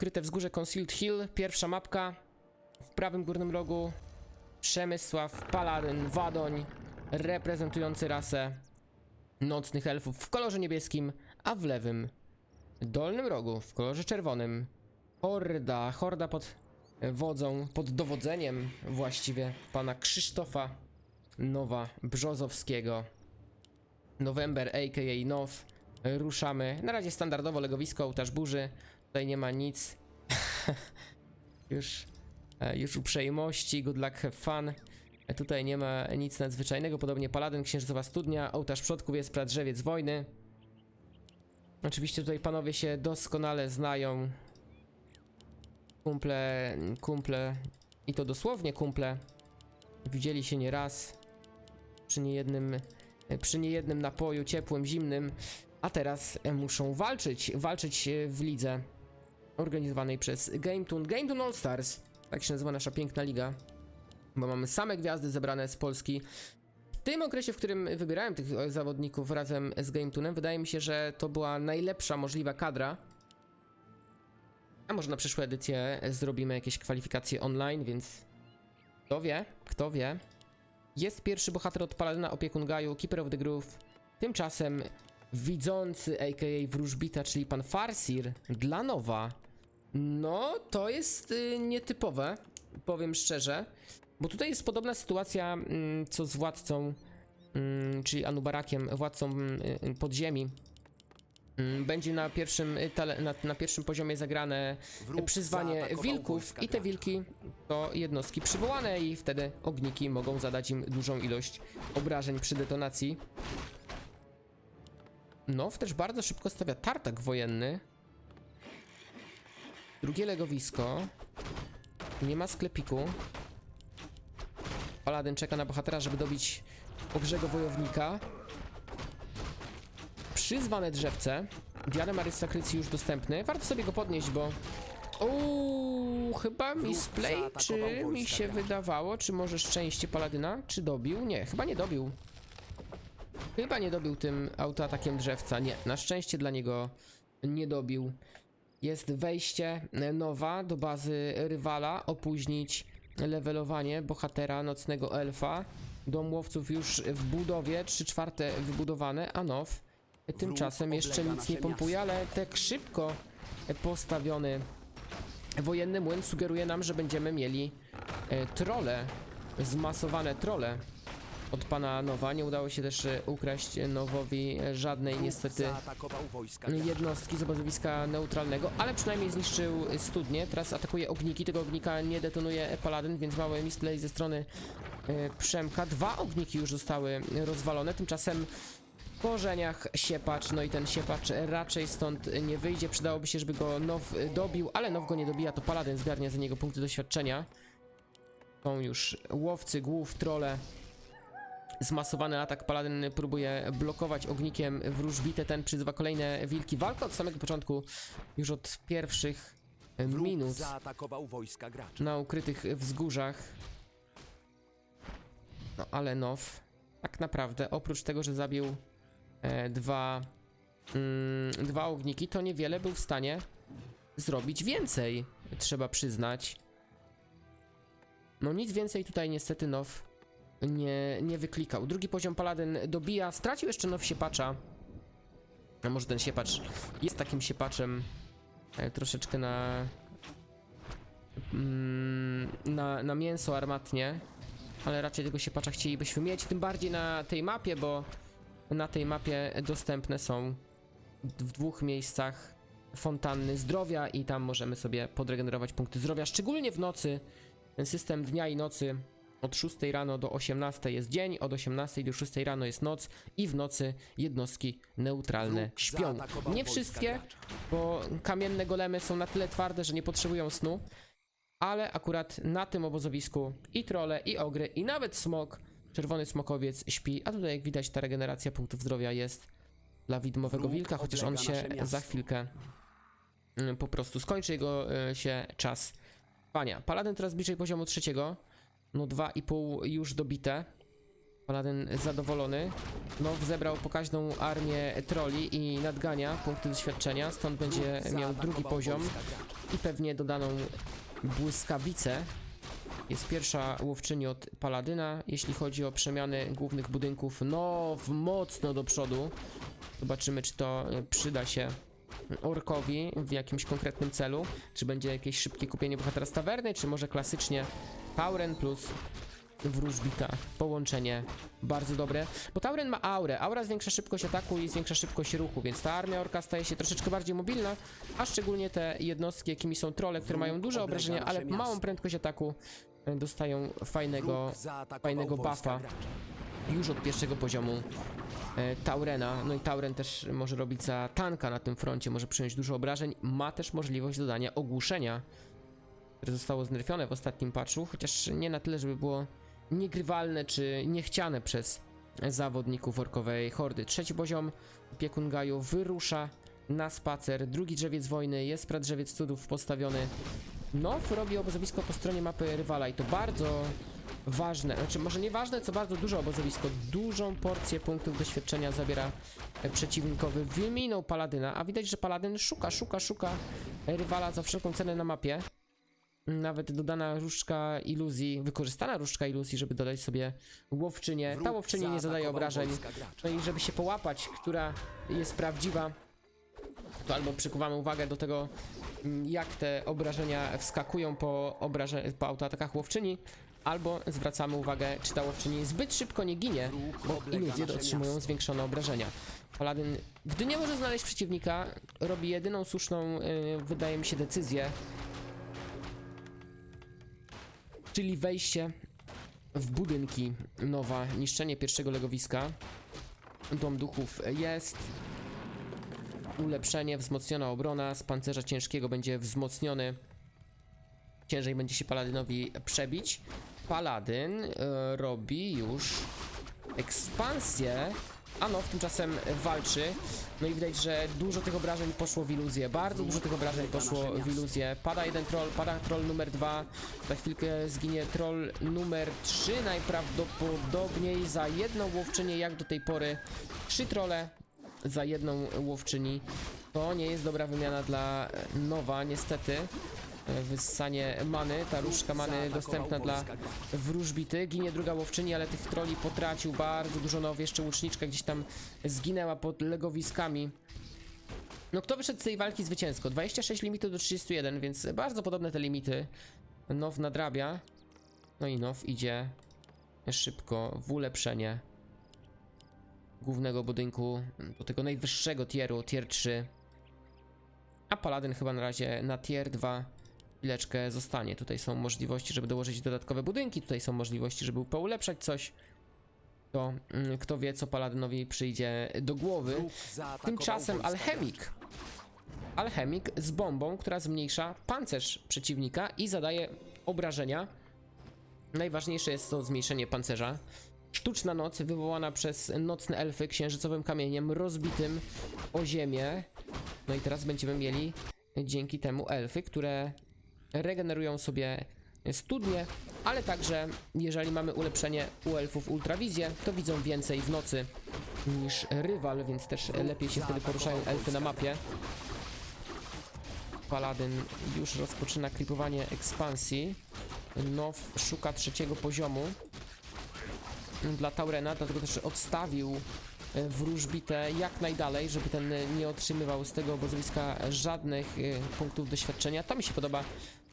Kryte wzgórze Concealed Hill, pierwsza mapka. W prawym górnym rogu Przemysław Paladyn Wadoń, reprezentujący rasę nocnych elfów w kolorze niebieskim, a w lewym dolnym rogu w kolorze czerwonym horda, horda pod wodzą, pod dowodzeniem właściwie pana Krzysztofa Nowa Brzozowskiego. November, a.k.a. Now. Ruszamy. Na razie standardowo legowisko, ołtarz burzy. Tutaj nie ma nic. już, e, już uprzejmości, good luck, have fun. E, Tutaj nie ma nic nadzwyczajnego, podobnie Paladyn, Księżycowa Studnia, ołtarz przodków jest Pradrzewiec Wojny. Oczywiście tutaj panowie się doskonale znają. Kumple, kumple i to dosłownie kumple. Widzieli się nieraz przy niejednym, przy niejednym napoju ciepłym, zimnym, a teraz e, muszą walczyć, walczyć e, w lidze organizowanej przez GameToon, GameToon All Stars, tak się nazywa nasza piękna liga, bo mamy same gwiazdy zebrane z Polski. W tym okresie, w którym wybierałem tych e, zawodników razem z GameToonem, wydaje mi się, że to była najlepsza możliwa kadra. A może na przyszłe edycje zrobimy jakieś kwalifikacje online, więc kto wie, kto wie. Jest pierwszy bohater od Paladyna, opiekun Gaju, Keeper of the Groove. Tymczasem widzący, a.k.a. wróżbita, czyli pan Farsir, dla nowa. No, to jest y, nietypowe, powiem szczerze. Bo tutaj jest podobna sytuacja, mm, co z władcą, mm, czyli Anubarakiem, władcą y, y, podziemi. Mm, Będzie na pierwszym, y, na, na pierwszym poziomie zagrane Wróg przyzwanie wilków i te gracza. wilki to jednostki przywołane i wtedy ogniki mogą zadać im dużą ilość obrażeń przy detonacji. Now też bardzo szybko stawia tartak wojenny. Drugie legowisko. Nie ma sklepiku. Paladyn czeka na bohatera, żeby dobić ogrzego wojownika. Przyzwane drzewce. Diadem Arystakrycji już dostępny. Warto sobie go podnieść, bo... Uuu, chyba misplay, czy mi się wydawało? Czy może szczęście Paladyna? Czy dobił? Nie, chyba nie dobił. Chyba nie dobił tym autoatakiem drzewca. Nie, na szczęście dla niego nie dobił. Jest wejście e, nowa do bazy rywala, opóźnić levelowanie bohatera nocnego elfa. Dom łowców już w budowie, 3 czwarte wybudowane, a now. Tymczasem jeszcze nic nie pompuje, ale tak szybko postawiony wojenny młyn sugeruje nam, że będziemy mieli e, trole, zmasowane trole od pana Nowa. Nie udało się też e, ukraść Nowowi e, żadnej niestety jednostki z obozowiska neutralnego, ale przynajmniej zniszczył studnię. Teraz atakuje ogniki, tego ognika nie detonuje Paladyn, więc mały misplay ze strony e, Przemka. Dwa ogniki już zostały rozwalone, tymczasem w korzeniach siepacz, no i ten siepacz raczej stąd nie wyjdzie. Przydałoby się, żeby go Now dobił, ale Now go nie dobija, to Paladyn zgarnia za niego punkty doświadczenia. Są już łowcy głów, trole. Zmasowany atak Paladyn próbuje blokować ognikiem wróżbite, ten przyzywa kolejne wilki. Walka od samego początku, już od pierwszych e, Wróg minut zaatakował wojska gracza. na ukrytych wzgórzach. No ale Now, tak naprawdę, oprócz tego, że zabił e, dwa, mm, dwa ogniki, to niewiele był w stanie zrobić więcej, trzeba przyznać. No nic więcej tutaj niestety Now nie, nie wyklikał. Drugi poziom Paladyn dobija, stracił jeszcze Now siepacza. A może ten siepacz jest takim siepaczem e, troszeczkę na, mm, na, na mięso armatnie, ale raczej tego siepacza chcielibyśmy mieć, tym bardziej na tej mapie, bo na tej mapie dostępne są w dwóch miejscach fontanny zdrowia i tam możemy sobie podregenerować punkty zdrowia, szczególnie w nocy. Ten system dnia i nocy od 6 rano do 18 jest dzień, od 18 do 6 rano jest noc i w nocy jednostki neutralne śpią. Nie wszystkie, bo kamienne golemy są na tyle twarde, że nie potrzebują snu, ale akurat na tym obozowisku i trole, i ogry, i nawet smok, czerwony smokowiec śpi, a tutaj jak widać ta regeneracja punktów zdrowia jest dla widmowego wilka, chociaż on się za chwilkę mm, po prostu skończy jego y, się czas trwania. Paladyn teraz bliżej poziomu trzeciego, no 2,5 już dobite. Paladyn zadowolony. No, zebrał pokaźną armię troli i nadgania punkty doświadczenia, stąd będzie miał drugi poziom i pewnie dodaną błyskawicę. Jest pierwsza łowczyni od Paladyna, jeśli chodzi o przemiany głównych budynków, no w mocno do przodu. Zobaczymy, czy to e, przyda się orkowi w jakimś konkretnym celu, czy będzie jakieś szybkie kupienie bohatera z tawerny, czy może klasycznie Tauren plus wróżbita. Połączenie bardzo dobre, bo Tauren ma aurę. Aura zwiększa szybkość ataku i zwiększa szybkość ruchu, więc ta armia orka staje się troszeczkę bardziej mobilna, a szczególnie te jednostki, jakimi są trole, które mają duże obrażenia, ale małą prędkość ataku, e, dostają fajnego fajnego buffa. już od pierwszego poziomu e, Taurena. No i Tauren też może robić za tanka na tym froncie, może przyjąć dużo obrażeń. Ma też możliwość dodania ogłuszenia, które zostało znerfione w ostatnim patchu, chociaż nie na tyle, żeby było niegrywalne czy niechciane przez zawodników orkowej hordy. Trzeci poziom Piekun Gaju wyrusza na spacer. Drugi drzewiec wojny, jest pradrzewiec cudów postawiony. Now robi obozowisko po stronie mapy rywala i to bardzo ważne, znaczy może nie ważne, co bardzo duże obozowisko. Dużą porcję punktów doświadczenia zabiera przeciwnikowy. Wyminął Paladyna, a widać, że Paladyn szuka, szuka, szuka rywala za wszelką cenę na mapie. Nawet dodana różdżka iluzji, wykorzystana różdżka iluzji, żeby dodać sobie łowczynię. Ta łowczyni nie zadaje obrażeń. No i żeby się połapać, która jest prawdziwa, to albo przykuwamy uwagę do tego, jak te obrażenia wskakują po, obraże, po autoatakach łowczyni, albo zwracamy uwagę, czy ta łowczyni zbyt szybko nie ginie, bo iluzje otrzymują zwiększone obrażenia. Paladyn, gdy nie może znaleźć przeciwnika, robi jedyną słuszną, y, wydaje mi się, decyzję, czyli wejście w budynki nowa, niszczenie pierwszego legowiska. Dom duchów jest. Ulepszenie, wzmocniona obrona. Z pancerza ciężkiego będzie wzmocniony. Ciężej będzie się Paladynowi przebić. Paladyn e, robi już ekspansję. A no, tymczasem walczy. No i widać, że dużo tych obrażeń poszło w iluzję. Bardzo dużo tych obrażeń poszło w iluzję. Pada jeden troll, pada troll numer dwa. Za chwilkę zginie troll numer 3 najprawdopodobniej za jedną łowczynię jak do tej pory. Trzy trolle za jedną łowczyni. To nie jest dobra wymiana dla Nowa, niestety. Wyssanie many, ta różdżka many dostępna dla wróżbity. Ginie druga łowczyni, ale tych troli potracił bardzo dużo. Now jeszcze łuczniczka gdzieś tam zginęła pod legowiskami. No kto wyszedł z tej walki zwycięsko? 26 limitów do 31, więc bardzo podobne te limity. Now nadrabia. No i Now idzie szybko w ulepszenie głównego budynku do tego najwyższego tieru, tier 3. A Paladyn chyba na razie na tier 2 chwileczkę zostanie. Tutaj są możliwości, żeby dołożyć dodatkowe budynki, tutaj są możliwości, żeby poulepszać coś. To mm, kto wie, co Paladynowi przyjdzie do głowy. Tymczasem alchemik. Alchemik z bombą, która zmniejsza pancerz przeciwnika i zadaje obrażenia. Najważniejsze jest to zmniejszenie pancerza. Sztuczna noc wywołana przez nocne elfy księżycowym kamieniem rozbitym o ziemię. No i teraz będziemy mieli dzięki temu elfy, które regenerują sobie studnie, ale także jeżeli mamy ulepszenie u elfów ultrawizję, to widzą więcej w nocy niż rywal, więc też lepiej się wtedy poruszają elfy na mapie. Paladyn już rozpoczyna klipowanie ekspansji. Now szuka trzeciego poziomu dla Taurena, dlatego też odstawił e, wróżbitę jak najdalej, żeby ten nie otrzymywał z tego obozowiska żadnych e, punktów doświadczenia. To mi się podoba,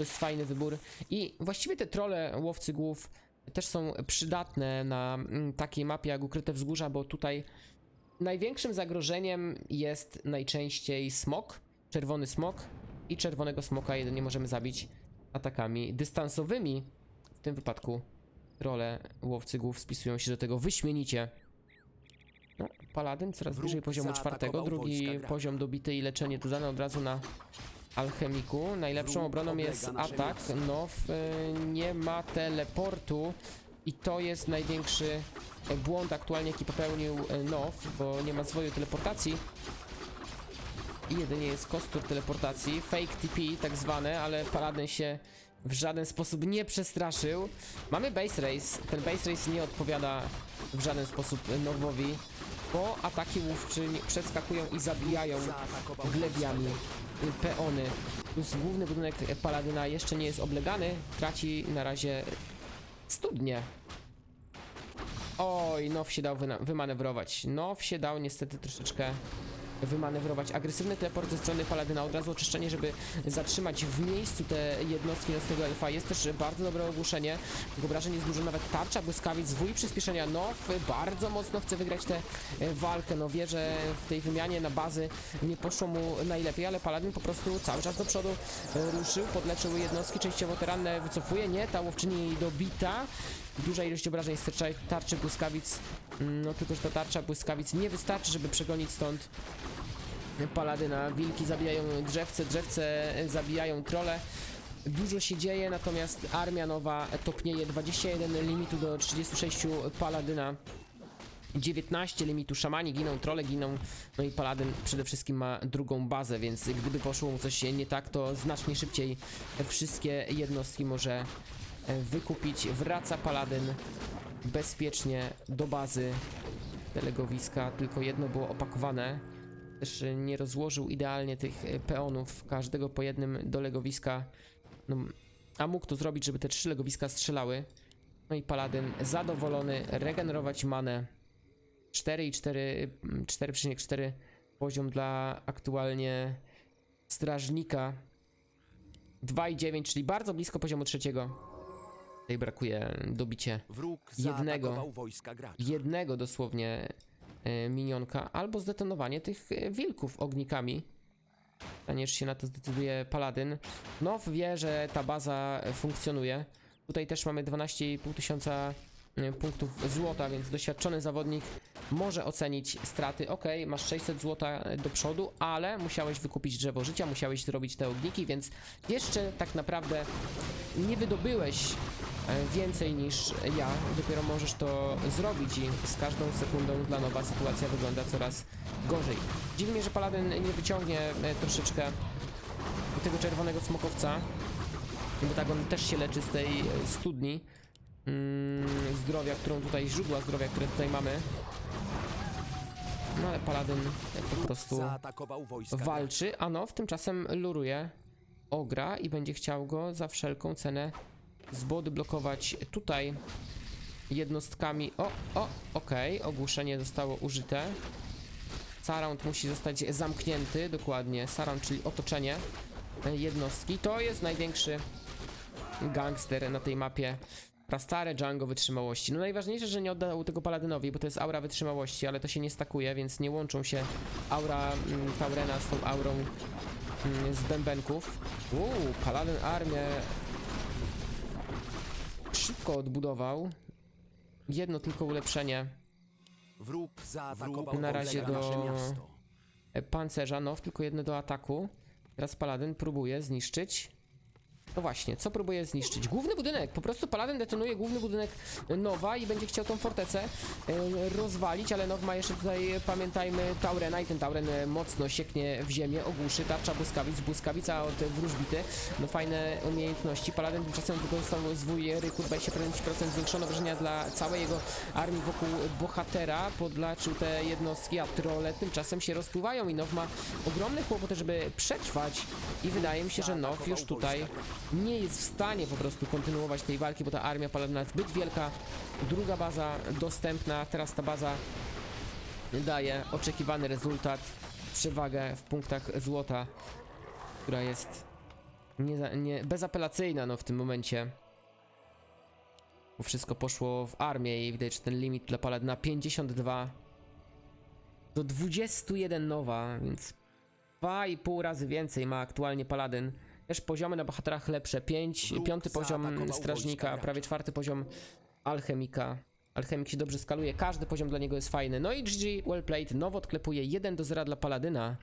to jest fajny wybór. I właściwie te trole łowcy głów też są przydatne na mm, takiej mapie jak Ukryte Wzgórza, bo tutaj największym zagrożeniem jest najczęściej smok, czerwony smok i czerwonego smoka jedynie możemy zabić atakami dystansowymi. W tym wypadku role łowcy głów spisują się do tego wyśmienicie. No, Paladyn coraz bliżej poziomu czwartego, drugi poziom dobity i leczenie dodane od razu na alchemiku. Najlepszą obroną jest atak, miasto. no w, y, nie ma teleportu i to jest największy e, błąd aktualnie jaki popełnił e, Now, bo nie ma zwoju teleportacji i jedynie jest kostur teleportacji, fake TP tak zwane, ale Paladyn się w żaden sposób nie przestraszył. Mamy base race. Ten base race nie odpowiada w żaden sposób Nowowi, bo ataki łówczyń przeskakują i zabijają y, peony. Plus główny budynek Paladyna jeszcze nie jest oblegany, traci na razie studnie. Oj, Now się dał wymanewrować. Now się dał niestety troszeczkę wymanewrować. Agresywny teleport ze strony Paladyna, od razu oczyszczenie, żeby zatrzymać w miejscu te jednostki nocnego elfa. Jest też bardzo dobre ogłuszenie. Obrażeń jest dużo, nawet tarcza, błyskawic, zwój przyspieszenia. Now bardzo mocno chce wygrać tę e, walkę. No wie, że w tej wymianie na bazy nie poszło mu najlepiej, ale Paladyn po prostu cały czas do przodu e, ruszył, podleczył jednostki, częściowo te ranne wycofuje. Nie, ta łowczyni dobita. Duża ilość obrażeń z tarczy, błyskawic. Mm, No tylko, że ta tarcza błyskawic nie wystarczy, żeby przegonić stąd Paladyna. Wilki zabijają drzewce, drzewce zabijają trole. Dużo się dzieje, natomiast armia nowa topnieje 21 limitu do 36 Paladyna. 19 limitu, szamani giną, trole giną, no i Paladyn przede wszystkim ma drugą bazę, więc gdyby poszło mu coś nie tak, to znacznie szybciej wszystkie jednostki może e, wykupić. Wraca Paladyn bezpiecznie do bazy telegowiska, tylko jedno było opakowane. Też nie rozłożył idealnie tych e, peonów, każdego po jednym do legowiska. No, a mógł to zrobić, żeby te trzy legowiska strzelały. No i Paladyn zadowolony, regenerować manę. 4 i 4, mm, 4,4 poziom dla aktualnie strażnika. 2,9, czyli bardzo blisko poziomu trzeciego. Tutaj brakuje dobicie Wróg Jednego. jednego dosłownie e, minionka, albo zdetonowanie tych e, wilków ognikami. Pytanie, czy się na to zdecyduje Paladyn. Now wie, że ta baza e, funkcjonuje. Tutaj też mamy 12,5 tysiąca punktów złota, więc doświadczony zawodnik może ocenić straty. Ok, masz 600 złota do przodu, ale musiałeś wykupić drzewo życia, musiałeś zrobić te ogniki, więc jeszcze tak naprawdę nie wydobyłeś e, więcej niż ja. Dopiero możesz to zrobić i z każdą sekundą dla nowa sytuacja wygląda coraz gorzej. Dziwi mnie, że Paladyn nie wyciągnie e, troszeczkę tego czerwonego smokowca, bo tak on też się leczy z tej e, studni mm, zdrowia, którą tutaj, źródła zdrowia, które tutaj mamy. No ale Paladyn po prostu walczy, a no, w tymczasem luruje Ogra i będzie chciał go za wszelką cenę zbody blokować tutaj jednostkami. O, o, okej, ogłuszenie zostało użyte. Surround musi zostać zamknięty, dokładnie. Surround, czyli otoczenie jednostki. To jest największy gangster na tej mapie. Prastare Django wytrzymałości. No najważniejsze, że nie oddał tego Paladynowi, bo to jest aura wytrzymałości, ale to się nie stakuje, więc nie łączą się aura mm, Taurena z tą aurą mm, z bębenków. Uuu, Paladyn armię szybko odbudował. Jedno tylko ulepszenie Wróg zaatakował na razie do- pancerza, no tylko jedno do ataku. Teraz Paladyn próbuje zniszczyć. No właśnie, co próbuje zniszczyć? Główny budynek, po prostu Paladyn detonuje główny budynek Nowa i będzie chciał tą fortecę e, rozwalić, ale Now ma jeszcze tutaj, pamiętajmy, Taurena i ten Tauren e, mocno sieknie w ziemię, ogłuszy, tarcza błyskawic, błyskawica od wróżbity, no fajne umiejętności. Paladyn tymczasem wykorzystał zwój Ryku, 25% zwiększone wrażenia dla całej jego armii wokół bohatera, podlaczył te jednostki, a trole tymczasem się rozpływają i Now ma ogromne kłopoty, żeby przetrwać i wydaje mi się, że Now już tutaj nie jest w stanie po prostu kontynuować tej walki, bo ta armia Paladyna jest zbyt wielka. Druga baza dostępna, teraz ta baza daje oczekiwany rezultat, przewagę w punktach złota, która jest nie, nie, bezapelacyjna no, w tym momencie. Bo wszystko poszło w armię i widać, że ten limit dla Paladyna 52 do 21 nowa, więc 2,5 razy więcej ma aktualnie Paladyn. Też poziomy na bohaterach lepsze. 5, Wróg piąty poziom strażnika, prawie czwarty poziom alchemika. Alchemik się dobrze skaluje, każdy poziom dla niego jest fajny. No i GG, well played, nowo odklepuje 1 do 0 dla Paladyna.